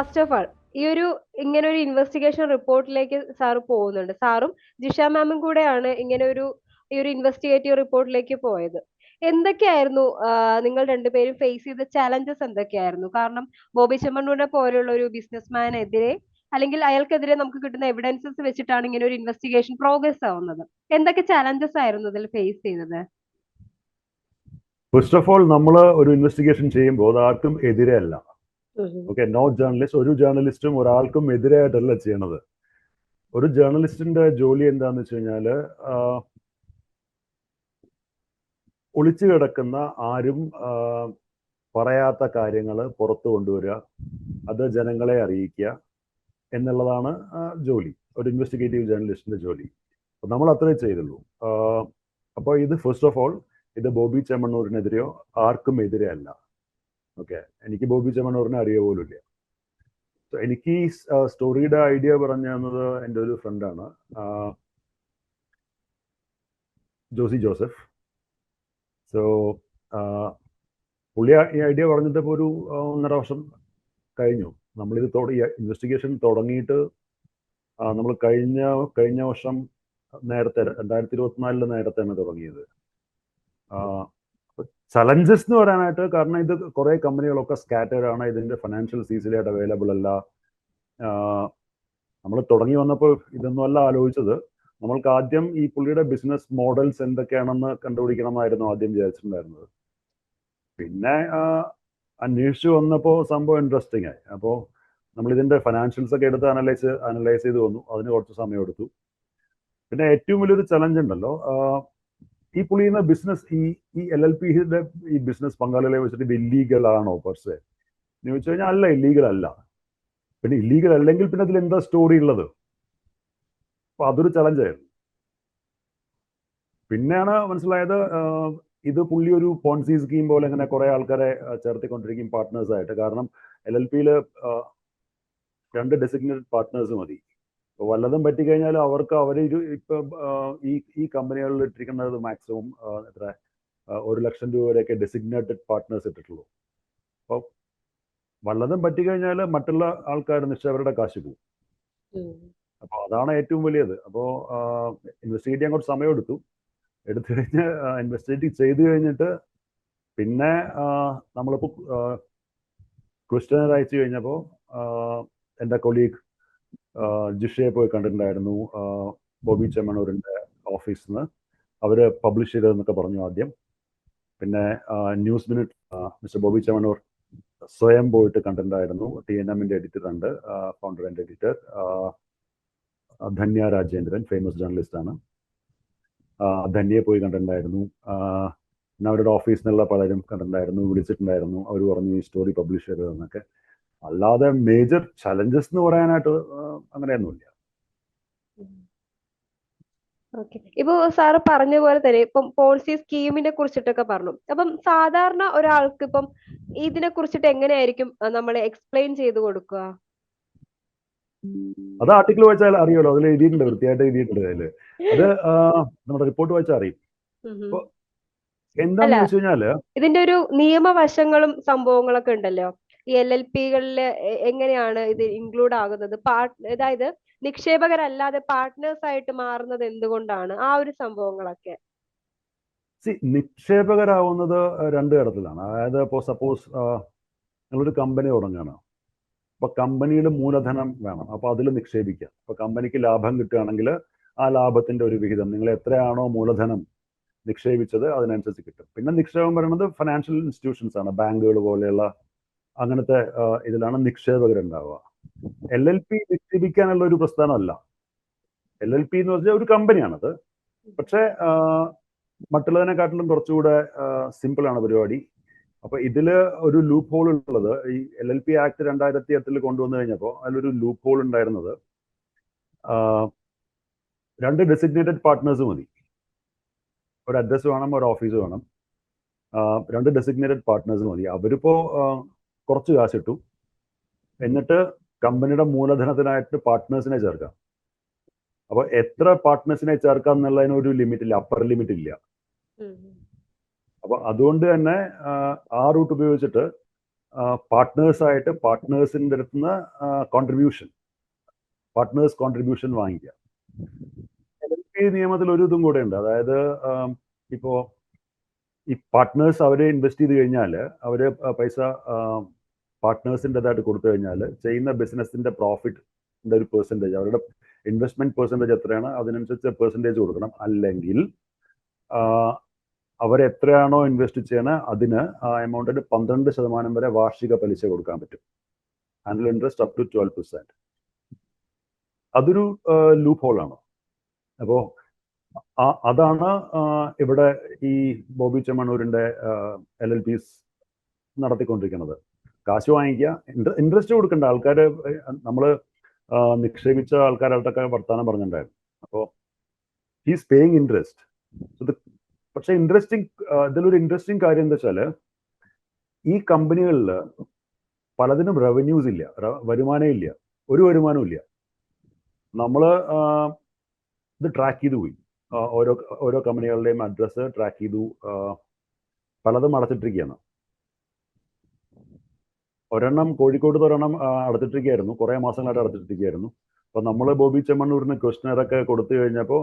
First of all ഈ ഒരു ഇങ്ങനെ ഒരു ഇൻവെസ്റ്റിഗേഷൻ റിപ്പോർട്ടിലേക്ക് സാർ പോകുന്നുണ്ട്. സാറും ജിഷ മാമും കൂടെയാണ് ഇങ്ങനെ ഒരു ഈ ഒരു ഇൻവെസ്റ്റിഗേറ്റീവ് റിപ്പോർട്ടിലേക്ക് പോയത്. എന്തൊക്കെയായിരുന്നു നിങ്ങൾ രണ്ടുപേരും ഫേസ് ചെയ്ത ചാലഞ്ചസ് എന്തൊക്കെയായിരുന്നു? കാരണം ബോബി ചെമ്മണ്ണൂരിനെ പോലെയുള്ള ഒരു ബിസിനസ്മാനെതിരെ അല്ലെങ്കിൽ അയാൾക്കെതിരെ നമുക്ക് കിട്ടുന്ന എവിഡൻസസ് വെച്ചിട്ടാണ് ഇങ്ങനെ ഒരു ഇൻവെസ്റ്റിഗേഷൻ പ്രോഗ്രസ് ആവുന്നത്. എന്തൊക്കെ ചാലഞ്ചസ് ആയിരുന്നു ഇതിൽ ഫേസ് ചെയ്തത്? ഫസ്റ്റ് ഓഫ് ഓൾ നമ്മൾ ഒരു ഇൻവെസ്റ്റിഗേഷൻ ചെയ്യുമ്പോൾ അത് ആർക്കും എതിരെ അല്ല. ഓക്കെ നോട്ട് ജേർണലിസ്റ്റ് ഒരു ജേർണലിസ്റ്റും ഒരാൾക്കും എതിരായിട്ടല്ല ചെയ്യണത്. ഒരു ജേർണലിസ്റ്റിന്റെ ജോലി എന്താന്ന് വെച്ച് കഴിഞ്ഞാൽ ഒളിച്ചു കിടക്കുന്ന ആരും പറയാത്ത കാര്യങ്ങൾ പുറത്തു കൊണ്ടുവരിക അത് ജനങ്ങളെ അറിയിക്കുക എന്നുള്ളതാണ് ജോലി. ഒരു ഇൻവെസ്റ്റിഗേറ്റീവ് ജേർണലിസ്റ്റിന്റെ ജോലി. നമ്മൾ അത്രേ ചെയ്തുള്ളൂ. അപ്പോൾ ഇത് ഫസ്റ്റ് ഓഫ് ഓൾ ഇത് ബോബി ചെമ്മണ്ണൂരിനെതിരെയോ ആർക്കും എതിരെ അല്ല. ഓക്കെ. എനിക്ക് ബോബി ചെമ്മണ്ണൂറിനെ അറിയ പോലുമില്ല. എനിക്ക് ഈ സ്റ്റോറിയുടെ ഐഡിയ പറഞ്ഞു തന്നത് എന്റെ ഒരു ഫ്രണ്ടാണ് ജോസി ജോസഫ്. സോ പുള്ളി ഈ ഐഡിയ പറഞ്ഞിട്ട് ഇപ്പോൾ ഒരു ഒന്നര വർഷം കഴിഞ്ഞു. നമ്മളിത് ഇൻവെസ്റ്റിഗേഷൻ തുടങ്ങിയിട്ട് നമ്മൾ കഴിഞ്ഞ കഴിഞ്ഞ വർഷം നേരത്തെ രണ്ടായിരത്തി ഇരുപത്തിനാലിൽ നേരത്തെയാണ് തുടങ്ങിയത്. ചലഞ്ചസ് എന്ന് പറയാനായിട്ട് കാരണം ഇത് കുറെ കമ്പനികളൊക്കെ സ്കാറ്റേഡ് ആണ്. ഇതിന്റെ ഫിനാൻഷ്യൽ സീസിലായിട്ട് അവൈലബിൾ അല്ല. നമ്മൾ തുടങ്ങി വന്നപ്പോൾ ഇതൊന്നും അല്ല ആലോചിച്ചത്. നമ്മൾക്ക് ആദ്യം ഈ പുള്ളിയുടെ ബിസിനസ് മോഡൽസ് എന്തൊക്കെയാണെന്ന് കണ്ടുപിടിക്കണമെന്നായിരുന്നു ആദ്യം വിചാരിച്ചിട്ടുണ്ടായിരുന്നത്. പിന്നെ അന്വേഷിച്ചു വന്നപ്പോൾ സംഭവം ഇൻട്രസ്റ്റിംഗ് ആയി. അപ്പോൾ നമ്മൾ ഇതിന്റെ ഫിനാൻഷ്യൽസ് ഒക്കെ എടുത്ത് അനലൈസ് അനലൈസ് ചെയ്ത് വന്നു. അതിന് കുറച്ച് സമയം എടുത്തു. പിന്നെ ഏറ്റവും വലിയൊരു ചലഞ്ച് ഉണ്ടല്ലോ. ഈ പുള്ളിയുന്ന ബിസിനസ് ഈ ഈ എൽ എൽ പിയുടെ ഈ ബിസിനസ് പങ്കാളികളെ വെച്ചിട്ട് ഇത് ഇല്ലീഗൽ ആണോ പെർസെ എന്ന് ചോദിച്ചു കഴിഞ്ഞാൽ അല്ല ഇല്ലീഗൽ അല്ല. പിന്നെ ഇല്ലീഗൽ അല്ലെങ്കിൽ പിന്നെ അതിൽ എന്താ സ്റ്റോറി ഉള്ളത്? അപ്പൊ അതൊരു ചലഞ്ചായിരുന്നു പിന്നെയാണ് മനസ്സിലായത് ഇത് പുള്ളി ഒരു പോൺസി സ്കീം പോലെ ഇങ്ങനെ കുറെ ആൾക്കാരെ ചേർത്തിക്കൊണ്ടിരിക്കും പാർട്ട്നേഴ്സ് ആയിട്ട്. കാരണം എൽ എൽ പിയിൽ രണ്ട് ഡെസിഗ്നേറ്റഡ് പാർട്ട്നേഴ്സ് മതി. വല്ലതും പറ്റിക്കഴിഞ്ഞാൽ അവർക്ക് അവർ ഇപ്പൊ ഈ ഈ കമ്പനികളിൽ ഇട്ടിരിക്കുന്നത് മാക്സിമം എത്ര ഒരു ലക്ഷം രൂപ വരെയൊക്കെ ഡെസിഗ്നേറ്റഡ് പാർട്ട്നേഴ്സ് ഇട്ടിട്ടുള്ളൂ. അപ്പോൾ വല്ലതും പറ്റിക്കഴിഞ്ഞാൽ മറ്റുള്ള ആൾക്കാർ നിശ്ചയവരുടെ കാശ് പോകും അപ്പോൾ അതാണ് ഏറ്റവും വലിയത്. അപ്പോൾ ഇൻവെസ്റ്റിഗേറ്റ് ചെയ്യാൻ കുറച്ച് സമയം എടുത്തു. എടുത്തു കഴിഞ്ഞ് ഇൻവെസ്റ്റിഗേറ്റ് ചെയ്തു കഴിഞ്ഞിട്ട് പിന്നെ നമ്മളിപ്പോൾ ക്വസ്റ്റ്യനർ അയച്ചു കഴിഞ്ഞപ്പോൾ എന്റെ കൊളീഗ് ജിഷയെ പോയി കണ്ടിട്ടുണ്ടായിരുന്നു. ബോബി ചെമ്മണൂരിന്റെ ഓഫീസിൽ നിന്ന് അവർ പബ്ലിഷ് ചെയ്തതെന്നൊക്കെ പറഞ്ഞു ആദ്യം. പിന്നെ news minute mister Bobby Chemmanur സ്വയം പോയിട്ട് കണ്ടിട്ടുണ്ടായിരുന്നു. ടി എൻ എമ്മിന്റെ എഡിറ്റർ ഉണ്ട് founder and editor Dhanya Rajendran famous journalist ആണ് ധന്യയെ പോയി കണ്ടിട്ടുണ്ടായിരുന്നു. പിന്നെ അവരുടെ ഓഫീസിൽ നിന്നുള്ള പലരും കണ്ടിട്ടുണ്ടായിരുന്നു വിളിച്ചിട്ടുണ്ടായിരുന്നു. അവർ പറഞ്ഞു ഈ സ്റ്റോറി പബ്ലിഷ് ചെയ്തതെന്നൊക്കെ. അല്ലാതെ മേജർ ചലഞ്ചസ് എന്ന് പറയാനായിട്ട് അങ്ങനെയൊന്നുമില്ല. ഓക്കെ. ഇപ്പൊ സാറ് പറഞ്ഞ പോലെ തന്നെ ഇപ്പം പോളിസി സ്കീമിനെ കുറിച്ചിട്ടൊക്കെ പറഞ്ഞു. അപ്പം സാധാരണ ഒരാൾക്ക് ഇപ്പം ഇതിനെ കുറിച്ചിട്ട് എങ്ങനെയായിരിക്കും നമ്മൾ എക്സ്പ്ലെയിൻ ചെയ്ത് കൊടുക്കുക? അത് ആർട്ടിക്കിൾ വായിച്ചാൽ അറിയുമല്ലോ. അതിൽ എഴുതിയിട്ടുണ്ട് വൃത്തിയായിട്ട് എഴുതിയിട്ടുണ്ട് അതിൽ. അത് നമ്മുടെ റിപ്പോർട്ട് വായിച്ചാൽ അറിയും. എന്താണെന്ന് വെച്ച് കഴിഞ്ഞാൽ ഇതിന്റെ ഒരു നിയമവശങ്ങളും സംഭവങ്ങളൊക്കെ ഉണ്ടല്ലോ. ഈ എൽ എൽ പികളിൽ എങ്ങനെയാണ് ഇത് ഇൻക്ലൂഡ് ആകുന്നത്? പാർട്ട് അതായത് നിക്ഷേപകരല്ലാതെ പാർട്ട്നേഴ്സ് ആയിട്ട് മാറുന്നത് എന്തുകൊണ്ടാണ്? ആ ഒരു സംഭവങ്ങളൊക്കെ. നിക്ഷേപകരാവുന്നത് രണ്ട് തരത്തിലാണ്. അതായത് ഇപ്പോൾ സപ്പോസ് നിങ്ങളൊരു കമ്പനി തുടങ്ങുകയാണ്. അപ്പൊ കമ്പനിയിൽ മൂലധനം വേണം. അപ്പൊ അതിൽ നിക്ഷേപിക്കാം അപ്പൊ കമ്പനിക്ക് ലാഭം കിട്ടുകയാണെങ്കിൽ ആ ലാഭത്തിന്റെ ഒരു വിഹിതം നിങ്ങൾ എത്രയാണോ മൂലധനം നിക്ഷേപിച്ചത് അതിനനുസരിച്ച് കിട്ടും. പിന്നെ നിക്ഷേപം പറയുന്നത് ഫിനാൻഷ്യൽ ഇൻസ്റ്റിറ്റ്യൂഷൻസ് ആണ്. ബാങ്കുകൾ പോലെയുള്ള അങ്ങനത്തെ ഇതിലാണ് നിക്ഷേപകരുണ്ടാവുക. എൽ എൽ പി നിക്ഷേപിക്കാനുള്ള ഒരു പ്രസ്ഥാനമല്ല. എൽ എൽ പി എന്ന് പറഞ്ഞാൽ ഒരു കമ്പനിയാണത്. പക്ഷേ മറ്റുള്ളതിനെക്കാട്ടിലും കുറച്ചുകൂടെ സിമ്പിൾ ആണ് പരിപാടി. അപ്പൊ ഇതിൽ ഒരു ലൂപ്പ് ഹോൾ ഉള്ളത് ഈ എൽ എൽ പി ആക്ട് രണ്ടായിരത്തി എട്ടിൽ കൊണ്ടുവന്നു കഴിഞ്ഞപ്പോൾ അതിലൊരു ലൂപ്പ് ഹോൾ ഉണ്ടായിരുന്നത് രണ്ട് ഡെസിഗ്നേറ്റഡ് പാർട്ട്നേഴ്സ് മതി. ഒരു അഡ്രസ് വേണം ഒരു ഓഫീസ് വേണം. രണ്ട് ഡെസിഗ്നേറ്റഡ് പാർട്ട്നേഴ്സ് മതി. അവരിപ്പോ കുറച്ച് കാശിട്ടു. എന്നിട്ട് കമ്പനിയുടെ മൂലധനത്തിനായിട്ട് പാർട്ട്നേഴ്സിനെ ചേർക്കാം. അപ്പൊ എത്ര പാർട്ട്നേഴ്സിനെ ചേർക്കാം എന്നുള്ളതിന് ഒരു ലിമിറ്റ് ഇല്ല അപ്പർ ലിമിറ്റ് ഇല്ല. അപ്പൊ അതുകൊണ്ട് തന്നെ ആ റൂട്ട് ഉപയോഗിച്ചിട്ട് പാർട്ട്നേഴ്സായിട്ട് പാർട്ട്നേഴ്സിന്റെ അടുത്ത് നിന്ന് കോൺട്രിബ്യൂഷൻ പാർട്ട്നേഴ്സ് കോൺട്രിബ്യൂഷൻ വാങ്ങിക്കുക എൽ എൽ പി നിയമത്തിൽ ഒരു ഇതും കൂടെ ഉണ്ട്. അതായത് ഇപ്പോ ഈ പാർട്ട്നേഴ്സ് അവരെ ഇൻവെസ്റ്റ് ചെയ്ത് കഴിഞ്ഞാൽ അവർ പൈസ പാർട്ട്നേഴ്സിന്റെതായിട്ട് കൊടുത്തു കഴിഞ്ഞാൽ ചെയ്യുന്ന ബിസിനസ്സിന്റെ പ്രോഫിറ്റിന്റെ ഒരു പെർസെന്റേജ് അവരുടെ ഇൻവെസ്റ്റ്മെന്റ് പെർസെന്റേജ് എത്രയാണ് അതിനനുസരിച്ച് പെർസെന്റേജ് കൊടുക്കണം. അല്ലെങ്കിൽ അവരെത്രയാണോ ഇൻവെസ്റ്റ് ചെയ്യണത് അതിന് ആ എമൗണ്ടിന്റെ പന്ത്രണ്ട് ശതമാനം വരെ വാർഷിക പലിശ കൊടുക്കാൻ പറ്റും. Annual interest up to twelve percent അതൊരു ലൂപ്പ് ഹോളാണ് അപ്പോൾ അതാണ് ഇവിടെ ഈ ബോബി ചെമ്മണൂരിന്റെ എൽ എൽ പിസ് നടത്തിക്കൊണ്ടിരിക്കുന്നത്. കാശ് വാങ്ങിക്കുക ഇൻട്രസ്റ്റ് കൊടുക്കേണ്ട. ആൾക്കാർ നമ്മൾ നിക്ഷേപിച്ച ആൾക്കാരായിട്ടൊക്കെ വർത്തമാനം പറഞ്ഞിട്ടുണ്ടായിരുന്നു. അപ്പോൾ ഹീസ് പേയിങ് ഇൻട്രസ്റ്റ് ഇത് പക്ഷേ ഇൻട്രസ്റ്റിംഗ് ഇതിലൊരു ഇൻട്രസ്റ്റിംഗ് കാര്യം എന്താ വെച്ചാൽ ഈ കമ്പനികളിൽ പലതിനും റവന്യൂസ് ഇല്ല. വരുമാനം ഇല്ല. ഒരു വരുമാനവും ഇല്ല. നമ്മൾ ഇത് ട്രാക്ക് ചെയ്തു പോയി. ഓരോ ഓരോ കമ്പനികളുടെയും അഡ്രസ്സ് ട്രാക്ക് ചെയ്തു. പലതും അടച്ചിട്ടിരിക്കുകയാണ്. ഒരെണ്ണം കോഴിക്കോട് ഒരെണ്ണം അടച്ചിട്ടിരിക്കുകയായിരുന്നു. കുറേ മാസങ്ങളായിട്ട് അടച്ചിട്ടിരിക്കുകയായിരുന്നു. അപ്പോൾ നമ്മൾ ബോബി ചെമ്മണ്ണൂരിന് ക്വസ്റ്റനറൊക്കെ കൊടുത്തു കഴിഞ്ഞപ്പോൾ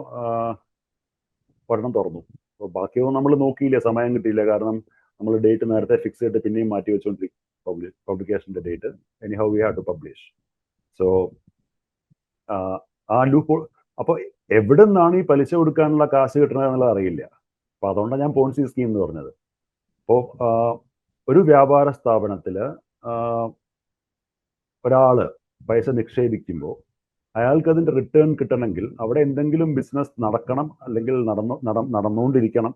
ഒരെണ്ണം തുറന്നു. അപ്പോൾ ബാക്കിയൊന്നും നമ്മൾ നോക്കിയില്ല സമയം കിട്ടിയില്ല. കാരണം നമ്മൾ ഡേറ്റ് നേരത്തെ ഫിക്സ് ചെയ്തിട്ട് പിന്നെയും മാറ്റി വെച്ചുകൊണ്ടിരിക്കും പബ്ലിക്കേഷന്റെ date anyhow we have to publish so ആ ലൂപ്പ് അപ്പോൾ എവിടെ നിന്നാണ് ഈ പലിശ കൊടുക്കാനുള്ള കാശ് കിട്ടുന്നത് എന്നുള്ളത് അറിയില്ല. അപ്പോൾ അതുകൊണ്ടാണ് ഞാൻ പോൺസി സ്കീം എന്ന് പറഞ്ഞത്. അപ്പോൾ ഒരു വ്യാപാര സ്ഥാപനത്തിൽ ഒരാൾ പൈസ നിക്ഷേപിക്കുമ്പോൾ അയാൾക്ക് അതിന്റെ റിട്ടേൺ കിട്ടണമെങ്കിൽ അവിടെ എന്തെങ്കിലും ബിസിനസ് നടക്കണം അല്ലെങ്കിൽ നടന്നു നട നടന്നുകൊണ്ടിരിക്കണം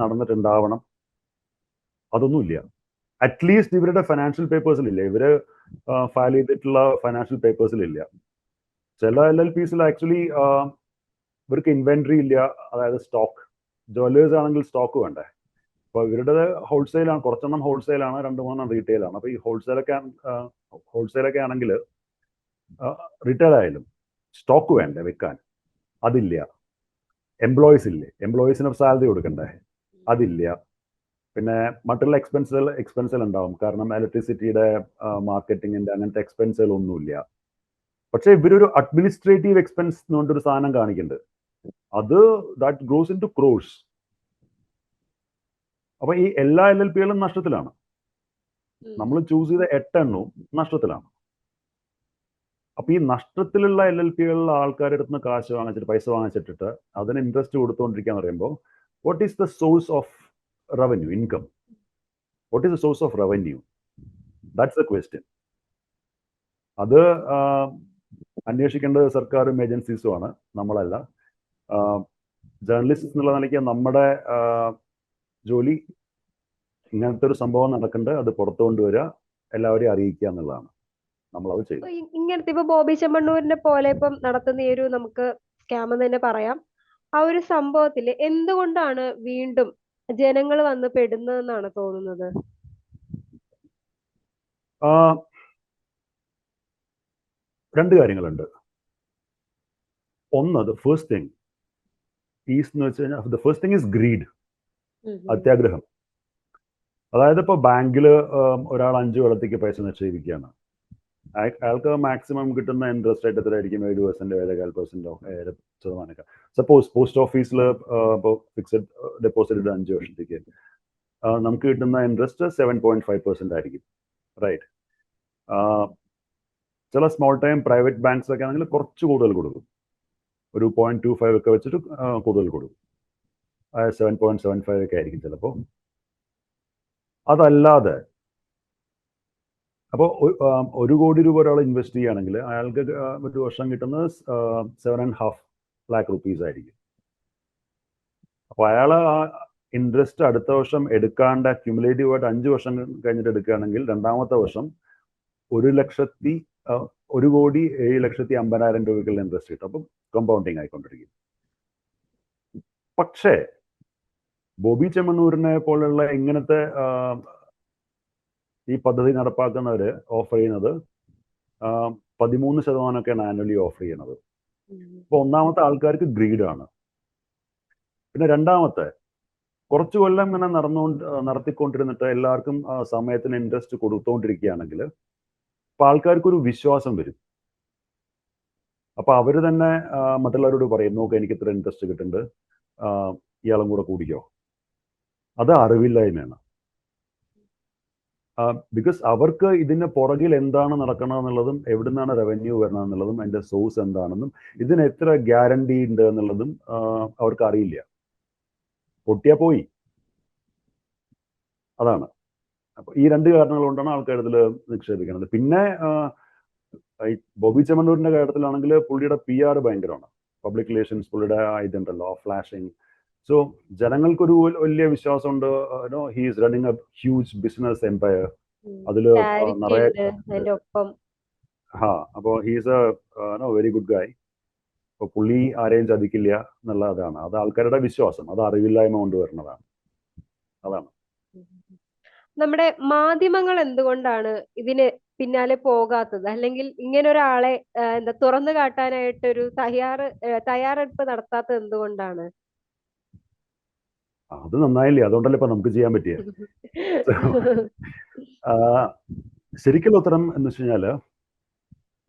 നടന്നിട്ടുണ്ടാവണം. അതൊന്നുമില്ല. അറ്റ്ലീസ്റ്റ് ഇവരുടെ ഫിനാൻഷ്യൽ പേപ്പേഴ്സിലില്ല ഇവർ ഫയൽ ചെയ്തിട്ടുള്ള ഫിനാൻഷ്യൽ പേപ്പേഴ്സിലില്ല ചില എൽ എൽ പിസിൽ ആക്ച്വലി ഇവർക്ക് ഇൻവെന്ററി ഇല്ല. അതായത് സ്റ്റോക്ക് ജ്വല്ലേഴ്സ് ആണെങ്കിൽ സ്റ്റോക്ക് വേണ്ടേ? അപ്പോൾ ഇവരുടെ ഹോൾസെയിലാണ് കുറച്ചെണ്ണം ഹോൾസെയിലാണ് രണ്ട് മൂന്നെണ്ണം റീറ്റെയിൽ ആണ്. അപ്പോൾ ഈ ഹോൾസെയിലൊക്കെ ഹോൾസെയിലൊക്കെ ആണെങ്കിൽ റീറ്റെയിൽ ആയാലും സ്റ്റോക്ക് വേണ്ടേ വെക്കാൻ അതില്ല. എംപ്ലോയീസ് ഇല്ലേ? എംപ്ലോയീസിന് സാലറി കൊടുക്കണ്ടേ? അതില്ല. പിന്നെ മറ്റുള്ള എക്സ്പെൻസുകൾ എക്സ്പെൻസുകൾ ഉണ്ടാവും. കാരണം ഇലക്ട്രിസിറ്റിയുടെ മാർക്കറ്റിങ്ങിന്റെ അങ്ങനത്തെ എക്സ്പെൻസുകൾ ഒന്നുമില്ല. പക്ഷേ ഇവരൊരു അഡ്മിനിസ്ട്രേറ്റീവ് എക്സ്പെൻസ് എന്ന് പറഞ്ഞൊരു സാധനം കാണിക്കുന്നുണ്ട് അത് that gross in two crores അപ്പൊ ഈ എല്ലാ എൽ എൽ പികളും നഷ്ടത്തിലാണ്. നമ്മൾ ചൂസ് ചെയ്ത എട്ടെണ്ണവും നഷ്ടത്തിലാണ്. അപ്പൊ ഈ നഷ്ടത്തിലുള്ള എൽ എൽ പികളിലെ ആൾക്കാരുടെ അടുത്ത് നിന്ന് കാശ് വാങ്ങിച്ചിട്ട് പൈസ വാങ്ങിച്ചിട്ടിട്ട് അതിന് ഇൻട്രസ്റ്റ് കൊടുത്തുകൊണ്ടിരിക്കുക എന്ന് പറയുമ്പോൾ what is the source of revenue income what is the source of revenue that's the question അത് അന്വേഷിക്കേണ്ടത് സർക്കാരും ഏജൻസീസും ആണ് നമ്മളല്ല. ജേർണലിസ്റ്റ് എന്നുള്ള നിലയ്ക്ക് നമ്മുടെ ജോലി ഇങ്ങനത്തെ ഒരു സംഭവം നടക്കേണ്ടത് അത് പുറത്തു കൊണ്ടുവരിക എല്ലാവരെയും അറിയിക്കുക എന്നുള്ളതാണ്. നമ്മളത് ചെയ്തു. ഇങ്ങനത്തെ ഇപ്പൊ ബോബി ചെമ്മണ്ണൂരിനെ പോലെ ഇപ്പം നടത്തുന്ന ഈ ഒരു നമുക്ക് സ്കാം എന്ന് തന്നെ പറയാം. ആ ഒരു സംഭവത്തിൽ എന്തുകൊണ്ടാണ് വീണ്ടും ജനങ്ങൾ വന്ന് പെടുന്നതെന്നാണ് തോന്നുന്നത്? രണ്ട് കാര്യങ്ങളുണ്ട്. ഒന്ന് ദ ഫസ്റ്റ് തിങ് ഈസ് എന്ന് വെച്ച് കഴിഞ്ഞാൽ the first thing is greed. അത്യാഗ്രഹം. അതായത് ഇപ്പോൾ ബാങ്കിൽ ഒരാൾ അഞ്ച് കൊല്ലത്തേക്ക് പൈസ നിക്ഷേപിക്കുകയാണ്. അയ- അയാൾക്ക് മാക്സിമം കിട്ടുന്ന ഇൻട്രസ്റ്റ് റേറ്റ് എത്രയായിരിക്കും? ഏഴ് പെർസെന്റ് ഏഴ് കാൽ പെർസെന്റോ ഏഴ് ശതമാനമൊക്കെ. സപ്പോസ് പോസ്റ്റ് ഓഫീസിൽ ഇപ്പോൾ ഫിക്സഡ് ഡെപ്പോസിറ്റ് ഇട്ട് അഞ്ച് വർഷത്തേക്ക്. നമുക്ക് കിട്ടുന്ന interest seven point five percent ആയിരിക്കും. റൈറ്റ് ചില സ്മോൾ ടൈം പ്രൈവറ്റ് ബാങ്ക്സ് ഒക്കെ ആണെങ്കിൽ കുറച്ച് കൂടുതൽ കൊടുക്കും. ഒരു പോയിന്റ് ടു ഫൈവ് ഒക്കെ വെച്ചിട്ട് കൂടുതൽ കൊടുക്കും. സെവൻ പോയിന്റ് സെവൻ ഫൈവ് ഒക്കെ ആയിരിക്കും ചിലപ്പോൾ അതല്ലാതെ അപ്പോൾ ഒരു കോടി രൂപ ഒരാൾ ഇൻവെസ്റ്റ് ചെയ്യുകയാണെങ്കിൽ അയാൾക്ക് ഒരു വർഷം കിട്ടുന്നത് seven and half lakh rupees ആയിരിക്കും. അപ്പോൾ അയാൾ ആ ഇൻട്രസ്റ്റ് അടുത്ത വർഷം എടുക്കാണ്ട് അക്യുമുലേറ്റീവ് ആയിട്ട് അഞ്ച് വർഷം കഴിഞ്ഞിട്ട് എടുക്കുകയാണെങ്കിൽ രണ്ടാമത്തെ വർഷം ഒരു ലക്ഷത്തി ഒരു കോടി ഏഴ് ലക്ഷത്തി അമ്പതിനായിരം രൂപയ്ക്കുള്ള ഇൻട്രസ്റ്റ് കിട്ടും. അപ്പം കമ്പൗണ്ടിങ് ആയിക്കൊണ്ടിരിക്കും. പക്ഷേ ബോബി ചെമ്മണ്ണൂരിനെ പോലുള്ള ഇങ്ങനത്തെ ഈ പദ്ധതി നടപ്പാക്കുന്നവർ ഓഫർ ചെയ്യുന്നത് പതിമൂന്ന് ശതമാനമൊക്കെയാണ് ആനുവലി ഓഫർ ചെയ്യുന്നത്. അപ്പോൾ ഒന്നാമത്തെ ആൾക്കാർക്ക് ഗ്രീഡാണ് പിന്നെ രണ്ടാമത്തെ കുറച്ച് കൊല്ലം ഇങ്ങനെ നടന്നുകൊണ്ട് നടത്തിക്കൊണ്ടിരുന്നിട്ട് എല്ലാവർക്കും സമയത്തിന് ഇൻട്രസ്റ്റ് കൊടുത്തുകൊണ്ടിരിക്കുകയാണെങ്കിൽ അപ്പൊ ആൾക്കാർക്കൊരു വിശ്വാസം വരും. അപ്പൊ അവർ തന്നെ മറ്റുള്ളവരോട് പറയും നോക്ക് എനിക്ക് ഇത്ര ഇൻട്രസ്റ്റ് കിട്ടുന്നുണ്ട് ഇയാളും കൂടെ കൂടിക്കോ. അത് അറിവില്ലായ്മയാണ്. ബിക്കോസ് അവർക്ക് ഇതിന് പുറകിൽ എന്താണ് നടക്കണമെന്നുള്ളതും എവിടുന്നാണ് റവന്യൂ വരണമെന്നുള്ളതും അതിന്റെ സോഴ്സ് എന്താണെന്നും ഇതിന് എത്ര ഗ്യാരണ്ടി ഉണ്ട് എന്നുള്ളതും അവർക്ക് അറിയില്ല. പൊട്ടിയാ പോയി. അതാണ്. അപ്പൊ ഈ രണ്ട് കാരണങ്ങൾ കൊണ്ടാണ് ആൾക്കാർ ഇതിൽ നിക്ഷേപിക്കുന്നത്. പിന്നെ ഈ ബോബി ചെമ്മണ്ണൂരിന്റെ കാര്യത്തിലാണെങ്കിൽ പുള്ളിയുടെ പി ആർ ഭയങ്കരമാണ്. പബ്ലിക് റിലേഷൻസ് പുള്ളിയുടെ ഇതുണ്ടല്ലോ ഫ്ലാഷിങ് സോ ജനങ്ങൾക്കൊരു വലിയ വിശ്വാസമുണ്ട്. His running a huge business empire അതിൽ നിറയെ ഹാ അപ്പോ ഹീസ് എ വെരി ഗുഡ് ഗായ് അപ്പൊ പുള്ളി ആരെയും ചതിക്കില്ല എന്നുള്ള അതാണ് അത് ആൾക്കാരുടെ വിശ്വാസം. അത് അറിവില്ലായ്മ കൊണ്ടുവരുന്നതാണ്. അതാണ്. നമ്മുടെ മാധ്യമങ്ങൾ എന്തുകൊണ്ടാണ് ഇതിന് പിന്നാലെ പോകാത്തത്? അല്ലെങ്കിൽ ഇങ്ങനെ ഒരാളെ എന്താ തുറന്നു കാട്ടാനായിട്ട് ഒരു തയ്യാറ് തയ്യാറെടുപ്പ് നടത്താത്തത് എന്തുകൊണ്ടാണ്? അത് നന്നായില്ലേ? അതുകൊണ്ടല്ലേ ഇപ്പൊ നമുക്ക് ചെയ്യാൻ പറ്റിയ? ശരിക്കുള്ള ഉത്തരം എന്ന് വെച്ച് കഴിഞ്ഞാൽ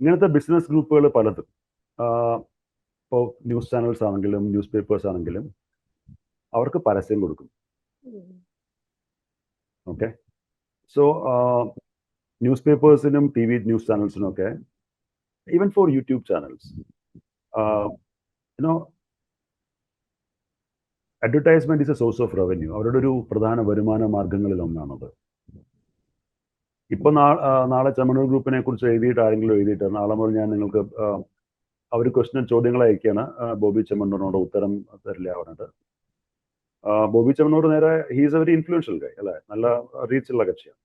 ഇങ്ങനത്തെ ബിസിനസ് ഗ്രൂപ്പുകൾ പലതും. ഇപ്പോൾ ന്യൂസ് ചാനൽസ് ആണെങ്കിലും ന്യൂസ് പേപ്പേഴ്സ് ആണെങ്കിലും അവർക്ക് പരസ്യം കൊടുക്കും. ഓക്കെ സോ ന്യൂസ് പേപ്പേഴ്സിനും ടി വി ന്യൂസ് ചാനൽസിനും ഒക്കെ even for YouTube channels you know advertisement is a source of revenue അവരുടെ ഒരു പ്രധാന വരുമാന മാർഗങ്ങളിൽ ഒന്നാണത്. ഇപ്പൊ നാളെ ചെമ്മണൂർ ഗ്രൂപ്പിനെ കുറിച്ച് എഴുതിയിട്ട് ആരെങ്കിലും എഴുതിയിട്ട് നാളെ മുതൽ ഞാൻ നിങ്ങൾക്ക് അവർ ക്വസ്റ്റ്യൻ ചോദ്യങ്ങൾ അയക്കുകയാണ്. ബോബി ചെമ്മണ്ണൂരിനോട് ഉത്തരം തരില്ല പറഞ്ഞിട്ട്. ബോബി ചമനോട് നേരെ he's a very influential guy അല്ലെ? നല്ല റീച്ച് ഉള്ള കക്ഷിയാണ്.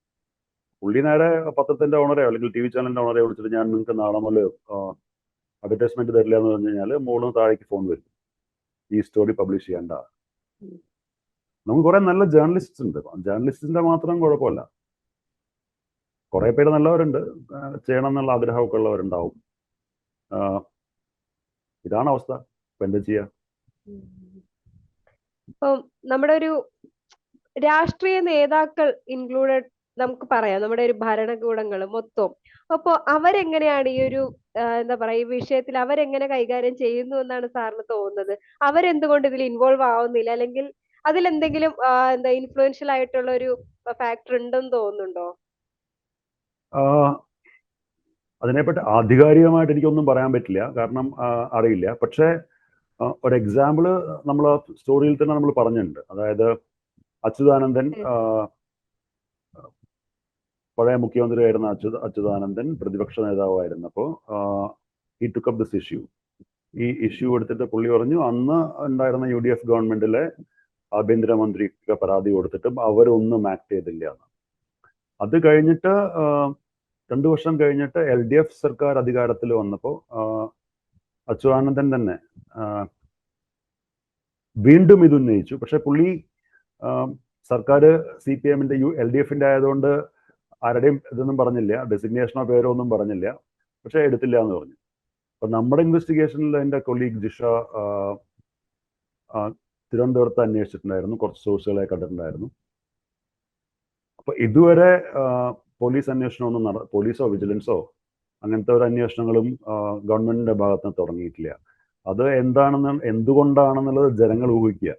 പുള്ളി നേരെ പത്രത്തിന്റെ ഓണറെയോ അല്ലെങ്കിൽ ടി വി ചാനലിന്റെ ഓണറെ വിളിച്ചിട്ട് ഞാൻ നിങ്ങൾക്ക് നാളെ മുതൽ അഡ്വർടൈസ്മെന്റ് തരില്ല എന്ന് പറഞ്ഞു കഴിഞ്ഞാൽ മുകളിൽ താഴേക്ക് ഫോൺ വരും. ഈ സ്റ്റോറി പബ്ലിഷ് ചെയ്യണ്ട. നമുക്ക് കുറെ നല്ല ജേർണലിസ്റ്റ് ഉണ്ട്. ജേർണലിസ്റ്റിന്റെ മാത്രം കുഴപ്പമില്ല. കുറെ പേര് നല്ലവരുണ്ട്. ചെയ്യണം എന്നുള്ള ആഗ്രഹമൊക്കെ ഉള്ളവരുണ്ടാവും. ഇതാണ് അവസ്ഥ. ഇപ്പൊ എന്താ ചെയ്യാ? ഇപ്പം നമ്മുടെ ഒരു രാഷ്ട്രീയ നേതാക്കൾ ഇൻക്ലൂഡഡ് നമുക്ക് പറയാം. നമ്മുടെ ഒരു ഭരണകൂടങ്ങൾ മൊത്തം. അപ്പൊ അവരെങ്ങനെയാണ് ഈ ഒരു എന്താ പറയാ ഈ വിഷയത്തിൽ അവരെങ്ങനെ കൈകാര്യം ചെയ്യുന്നു എന്നാണ് സാറിന് തോന്നുന്നത്? അവരെന്തുകൊണ്ട് ഇതിൽ ഇൻവോൾവ് ആവുന്നില്ല? അല്ലെങ്കിൽ അതിലെന്തെങ്കിലും എന്താ ഇൻഫ്ലുവൻഷ്യൽ ആയിട്ടുള്ള ഒരു ഫാക്ടർ ഉണ്ടെന്ന് തോന്നുന്നുണ്ടോ? അതിനെപ്പറ്റി ആധികാരികമായിട്ട് എനിക്കൊന്നും പറയാൻ പറ്റില്ല. കാരണം അറിയില്ല. പക്ഷേ ഒരു എക്സാമ്പിൾ നമ്മൾ സ്റ്റോറിയിൽ തന്നെ നമ്മൾ പറഞ്ഞിട്ടുണ്ട്. അതായത് അച്യുതാനന്ദൻ പഴയ മുഖ്യമന്ത്രിയായിരുന്ന അച്യുത അച്യുതാനന്ദൻ പ്രതിപക്ഷ നേതാവായിരുന്നപ്പോൾ ഈ ടുക്ക് അപ്പ് ദിസ് ഇഷ്യൂ ഈ ഇഷ്യൂ എടുത്തിട്ട് പുള്ളി പറഞ്ഞു അന്ന് ഉണ്ടായിരുന്ന യു ഡി എഫ് ഗവൺമെന്റിലെ ആഭ്യന്തരമന്ത്രിക്ക് പരാതി കൊടുത്തിട്ടും അവരൊന്നും ആക്ട് ചെയ്തില്ല എന്ന്. അത് കഴിഞ്ഞിട്ട് രണ്ടു വർഷം കഴിഞ്ഞിട്ട് എൽ ഡി എഫ് സർക്കാർ അധികാരത്തിൽ വന്നപ്പോൾ അച്യുതാനന്ദൻ തന്നെ വീണ്ടും ഇത് ഉന്നയിച്ചു. പക്ഷെ പുള്ളി സർക്കാർ സി പി എമ്മിന്റെ യു എൽ ഡി എഫിന്റെ ആയതുകൊണ്ട് ആരുടെയും ഇതൊന്നും പറഞ്ഞില്ല. ഡെസിഗ്നേഷനോ പേരോ ഒന്നും പറഞ്ഞില്ല. പക്ഷെ എടുത്തില്ല എന്ന് പറഞ്ഞു. അപ്പൊ നമ്മുടെ ഇൻവെസ്റ്റിഗേഷനിൽ എന്റെ കൊളീഗ് ജിഷ തിരുവനന്തപുരത്ത് അന്വേഷിച്ചിട്ടുണ്ടായിരുന്നു. കുറച്ച് സോഴ്സുകളെ കണ്ടിട്ടുണ്ടായിരുന്നു. അപ്പൊ ഇതുവരെ പോലീസ് അന്വേഷണമൊന്നും നട പോലീസോ വിജിലൻസോ അങ്ങനത്തെ ഒരു അന്വേഷണങ്ങളും ഗവൺമെന്റിന്റെ ഭാഗത്ത് നിന്ന് തുടങ്ങിയിട്ടില്ല. അത് എന്താണെന്ന് എന്തുകൊണ്ടാണെന്നുള്ളത് ജനങ്ങൾ ഊഹിക്കുക.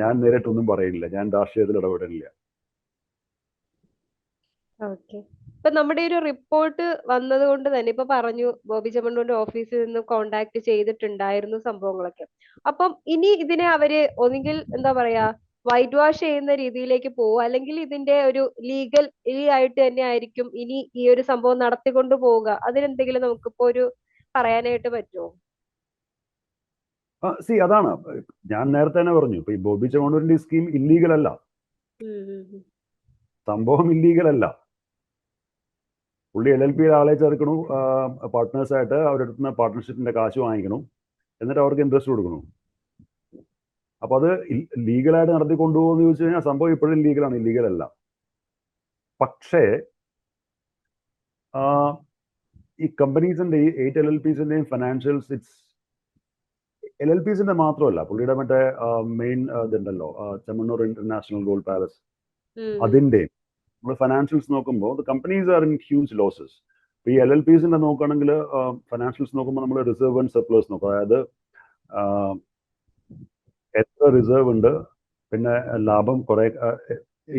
ഞാൻ നേരിട്ടൊന്നും പറയുന്നില്ല ഞാൻ രാഷ്ട്രീയത്തിൽ ഇടപെടുന്നില്ല. ഇപ്പൊ നമ്മുടെ ഒരു റിപ്പോർട്ട് വന്നത് കൊണ്ട് തന്നെ ഇപ്പൊ പറഞ്ഞു ബോബി ചെമ്മണ്ണൂരിന്റെ ഓഫീസിൽ നിന്ന് കോണ്ടാക്ട് ചെയ്തിട്ടുണ്ടായിരുന്നു സംഭവങ്ങളൊക്കെ. അപ്പം ഇനി ഇതിനെ അവർ ഒന്നുകിൽ എന്താ പറയാ വൈറ്റ് വാഷ് ചെയ്യുന്ന രീതിയിലേക്ക് പോവുക. അല്ലെങ്കിൽ ഇതിന്റെ ഒരു ലീഗൽ ആയിട്ട് തന്നെ ആയിരിക്കും ഇനി ഈ ഒരു സംഭവം നടത്തിക്കൊണ്ട് പോവുക. അതിനെന്തെങ്കിലും നമുക്കിപ്പോ ഒരു പറയാനായിട്ട് പറ്റുമോ? സി അതാണ്. ഞാൻ നേരത്തെ തന്നെ പറഞ്ഞു. ഇപ്പൊ ഈ ബോബി ചെമ്മണ്ണൂരിന്റെ സ്കീം ഇല്ലീഗൽ അല്ല. സംഭവം ഇല്ലീഗൽ അല്ല. പുള്ളി എൽ എൽ പിയിൽ ആളെ ചേർക്കണു. പാർട്ട്നേഴ്സായിട്ട് അവരുടെ അടുത്ത് നിന്ന് പാർട്ട്ണർഷിപ്പിന്റെ കാശ് വാങ്ങിക്കണം. എന്നിട്ട് അവർക്ക് ഇൻട്രസ്റ്റ് കൊടുക്കണം. അപ്പൊ അത് ലീഗലായിട്ട് നടത്തി കൊണ്ടുപോകുമെന്ന് ചോദിച്ചു കഴിഞ്ഞാൽ സംഭവം ഇപ്പോഴും ലീഗലാണ് ഇല്ലീഗൽ അല്ല. പക്ഷേ ഈ കമ്പനീസിന്റെ ഈ എയ്റ്റ് എൽ എൽ പിസിന്റെയും ഫിനാൻഷ്യൽസ് ഇറ്റ്സ് എൽ എൽ പിസിന്റെ മാത്രമല്ല പുള്ളിയുടെ മറ്റേ മെയിൻ ഇതുണ്ടല്ലോ ചെമ്മണ്ണൂർ ഇന്റർനാഷണൽ ഗോൾഡ് പാലസ്. അതിന്റെ നമ്മൾ ഫിനാൻഷ്യൽസ് നോക്കുമ്പോൾ companies are in huge losses ഈ എൽ എൽ പിസിന്റെ നോക്കുകയാണെങ്കിൽ ഫിനാൻഷ്യൽസ് നോക്കുമ്പോൾ നമ്മൾ റിസർവ് ആൻഡ് സർപ്ലസ് നോക്കും. അതായത് എത്ര റിസർവ് ഉണ്ട്? പിന്നെ ലാഭം കുറെ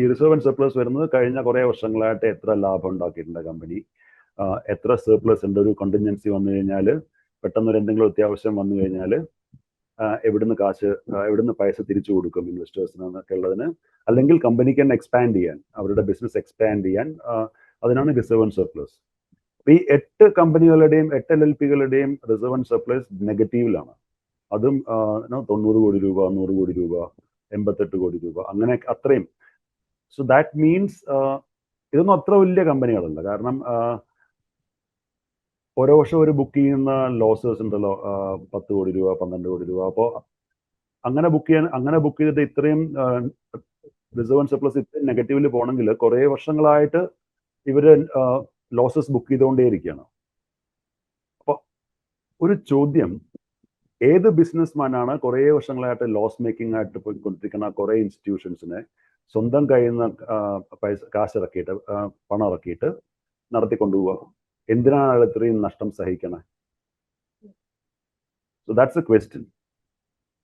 ഈ റിസർവ് ആൻഡ് സർപ്ലസ് വരുന്നത് കഴിഞ്ഞ കുറെ വർഷങ്ങളായിട്ട് എത്ര ലാഭം ഉണ്ടാക്കിയിട്ടുണ്ട് കമ്പനി എത്ര സർപ്ലസ് ഉണ്ട്? ഒരു കണ്ടിൻജൻസി വന്നു കഴിഞ്ഞാൽ പെട്ടെന്ന് ഒരു എന്തെങ്കിലും അത്യാവശ്യം വന്നു കഴിഞ്ഞാൽ എവിടുന്ന് കാശ് എവിടുന്ന് പൈസ തിരിച്ചു കൊടുക്കും ഇൻവെസ്റ്റേഴ്സിന് എന്നൊക്കെ ഉള്ളതിന്? അല്ലെങ്കിൽ കമ്പനിക്ക് തന്നെ എക്സ്പാൻഡ് ചെയ്യാൻ അവരുടെ ബിസിനസ് എക്സ്പാൻഡ് ചെയ്യാൻ അതിനാണ് റിസർവ് ആൻഡ് സർപ്ലസ് ഈ എട്ട് കമ്പനികളുടെയും എട്ട് എൽ എൽ പികളുടെയും റിസർവ് ആൻഡ് സർപ്ലസ് നെഗറ്റീവിലാണ് അതും തൊണ്ണൂറ് കോടി രൂപ നൂറ് കോടി രൂപ എൺപത്തെട്ട് കോടി രൂപ അങ്ങനെ അത്രയും. സോ ദാറ്റ് മീൻസ് ഇതൊന്നും അത്ര വലിയ കമ്പനികളല്ല. കാരണം ഓരോ വർഷം ഒരു ബുക്ക് ചെയ്യുന്ന ലോസേഴ്സ് ഉണ്ടല്ലോ പത്ത് കോടി രൂപ പന്ത്രണ്ട് കോടി രൂപ. അപ്പോൾ അങ്ങനെ ബുക്ക് ചെയ്യാൻ അങ്ങനെ ബുക്ക് ചെയ്തിട്ട് ഇത്രയും റിസർവ് ആൻഡ് സർപ്ലസ് ഇത്രയും നെഗറ്റീവിൽ പോകണമെങ്കിൽ കുറേ വർഷങ്ങളായിട്ട് ഇവർ ലോസസ് ബുക്ക് ചെയ്തുകൊണ്ടേയിരിക്കുകയാണ്. അപ്പോൾ ഒരു ചോദ്യം ഏത് ബിസിനസ്മാനാണ് കുറേ വർഷങ്ങളായിട്ട് ലോസ് മേക്കിംഗ് ആയിട്ട് പോയിക്കൊണ്ടിരിക്കുന്ന കുറേ ഇൻസ്റ്റിറ്റ്യൂഷൻസിനെ സ്വന്തം കയ്യിൽ നിന്ന് പൈസ കാശ് ഇറക്കിയിട്ട് പണം ഇറക്കിയിട്ട് നടത്തിക്കൊണ്ടുപോവുക. എന്തിനാണ് അയാൾ ഇത്രയും നഷ്ടം സഹിക്കണേ? So that's a question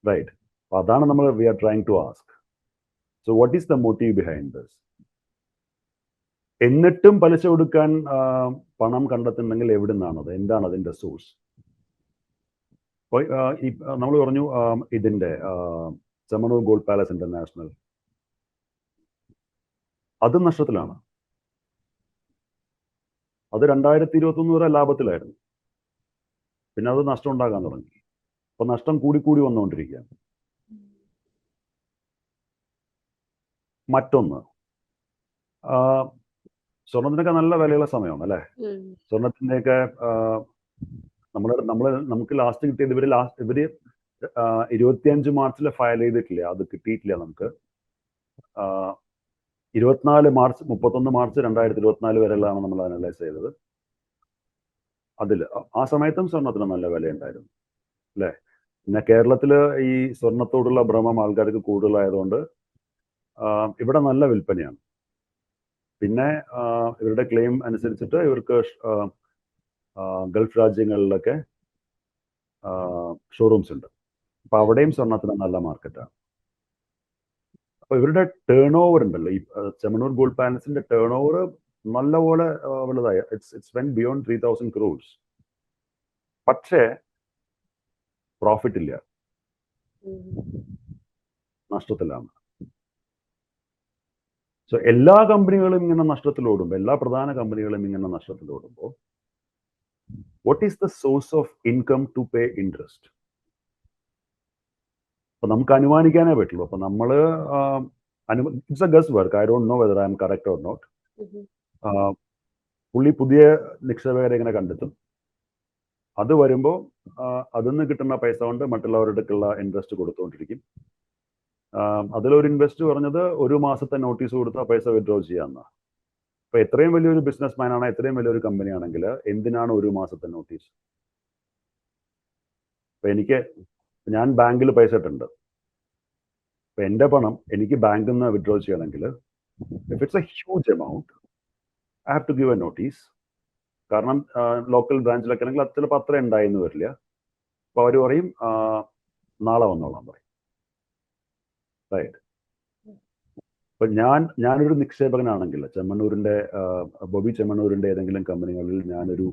right അപ്പൊ അതാണ് നമ്മൾ we are trying to ask so what is the motive behind this എന്നിട്ടും പലിശ കൊടുക്കാൻ പണം കണ്ടെത്തുന്നെങ്കിൽ എവിടെ നിന്നാണത് എന്താണ് അതിന്റെ സോഴ്സ് ഈ നമ്മൾ പറഞ്ഞു ഇതിന്റെ ചെമ്മണൂർ ഗോൾഡ് പാലസ് ഇന്റർനാഷണൽ അത് നഷ്ടത്തിലാണ്. അത് രണ്ടായിരത്തി ഇരുപത്തി ഒന്ന് വരെ ലാഭത്തിലായിരുന്നു. പിന്നെ അത് നഷ്ടം ഉണ്ടാകാൻ തുടങ്ങി. അപ്പൊ നഷ്ടം കൂടി കൂടി വന്നുകൊണ്ടിരിക്കുകയാണ്. മറ്റൊന്ന് സ്വർണത്തിനൊക്കെ നല്ല വിലയുള്ള സമയമാണ് അല്ലെ? ഉം. നമ്മൾ നമ്മൾ നമുക്ക് ലാസ്റ്റ് കിട്ടിയത് ഇവർ ലാസ്റ്റ് ഇവർ ഇരുപത്തിയഞ്ച് മാർച്ചിൽ ഫയൽ ചെയ്തിട്ടില്ല? അത് കിട്ടിയിട്ടില്ല നമുക്ക്. ഇരുപത്തിനാല് മാർച്ച് മുപ്പത്തൊന്ന് മാർച്ച് രണ്ടായിരത്തി ഇരുപത്തിനാല് വരെയുള്ളതാണ് നമ്മൾ അനലൈസ് ചെയ്തത്. അതിൽ ആ സമയത്തും സ്വർണത്തിന് നല്ല വില ഉണ്ടായിരുന്നു അല്ലേ? പിന്നെ കേരളത്തിൽ ഈ സ്വർണത്തോടുള്ള ഭ്രമം ആൾക്കാർക്ക് കൂടുതലായതുകൊണ്ട് ഇവിടെ നല്ല വിൽപ്പനയാണ്. പിന്നെ ഇവരുടെ ക്ലെയിം അനുസരിച്ചിട്ട് ഇവർക്ക് ഗൾഫ് രാജ്യങ്ങളിലൊക്കെ ഷോറൂംസ് ഉണ്ട്. അപ്പൊ അവിടെയും സ്വർണത്തിന് നല്ല മാർക്കറ്റാണ് അപ്പൊ ഇവരുടെ ടേൺ ഓവർ ഉണ്ടല്ലോ. ഈ ചെമണൂർ ഗോൾഡ് പാലസിന്റെ ടേൺ ഓവർ നല്ലപോലെ ഉള്ളതായ it's it's when beyond three thousand crores പക്ഷേ പ്രോഫിറ്റ് ഇല്ല. നഷ്ടത്തിലാണ്. സോ എല്ലാ കമ്പനികളും ഇങ്ങനെ നഷ്ടത്തിലോടുമ്പോൾ എല്ലാ പ്രധാന കമ്പനികളും ഇങ്ങനെ നഷ്ടത്തിലോടുമ്പോൾ what is the source of income to pay interest അപ്പൊ നമുക്ക് അനുമാനിക്കാനേ പറ്റുള്ളൂ. അപ്പൊ നമ്മൾ it's a guess work I don't know whether I am correct or not. പുള്ളി പുതിയ നിക്ഷേപകരെ ഇങ്ങനെ കണ്ടെത്തും. അത് വരുമ്പോൾ അതിൽ നിന്ന് കിട്ടുന്ന പൈസ കൊണ്ട് മറ്റുള്ളവരുടെക്കുള്ള ഇൻട്രസ്റ്റ് കൊടുത്തുകൊണ്ടിരിക്കും അതിലൊരു ഇൻവെസ്റ്റ് പറഞ്ഞത് ഒരു മാസത്തെ നോട്ടീസ് കൊടുത്താൽ പൈസ വിഡ്രോ ചെയ്യാമെന്ന അപ്പൊ എത്രയും വലിയൊരു ബിസിനസ് മാൻ ആണ് എത്രയും വലിയൊരു കമ്പനി ആണെങ്കിൽ എന്തിനാണ് ഒരു മാസത്തെ നോട്ടീസ് അപ്പൊ എനിക്ക് ഞാൻ ബാങ്കിൽ പൈസ ഇട്ടുണ്ട് അപ്പൊ എന്റെ പണം എനിക്ക് ബാങ്കിൽ നിന്ന് വിഡ്രോ ചെയ്യണമെങ്കിൽ if it's a huge amount I have to give a notice കാരണം ലോക്കൽ ബ്രാഞ്ചിലൊക്കെ ആണെങ്കിൽ അത് ചിലപ്പോൾ അത്ര ഉണ്ടായെന്ന് വരില്ല. അപ്പൊ അവർ പറയും നാളെ വന്നോളാം പറയും. റൈറ്റ് അപ്പൊ ഞാൻ ഞാനൊരു നിക്ഷേപകനാണെങ്കിൽ ചെമ്മണ്ണൂരിന്റെ ബോബി ചെമ്മണ്ണൂരിന്റെ ഏതെങ്കിലും കമ്പനികളിൽ ഞാനൊരു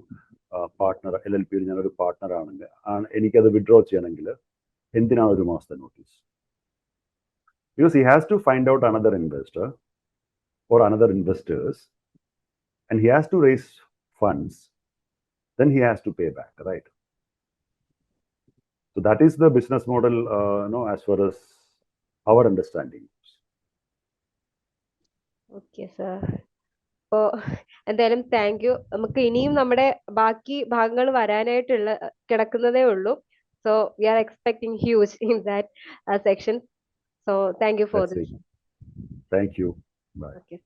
പാർട്ട്ണർ എൽ എൽ പിയിൽ ഞാനൊരു പാർട്ട്ണർ ആണെങ്കിൽ ആണ് എനിക്കത് വിഡ്രോ ചെയ്യണമെങ്കിൽ എന്തിനാണ് ഒരു മാസത്തെ notice because he has to find out another investor or another investors and he has to raise funds then he has to pay back right So that is the business model, uh, you know, as far as. Okay sir അപ്പോ എന്തായാലും thank you നമുക്ക് ഇനിയും നമ്മുടെ ബാക്കി ഭാഗങ്ങൾ വരാനായിട്ടുള്ള കിടക്കുന്നതേ ഉള്ളൂ. So we are expecting huge in that section so thank you for this thank Thank you. Bye. Okay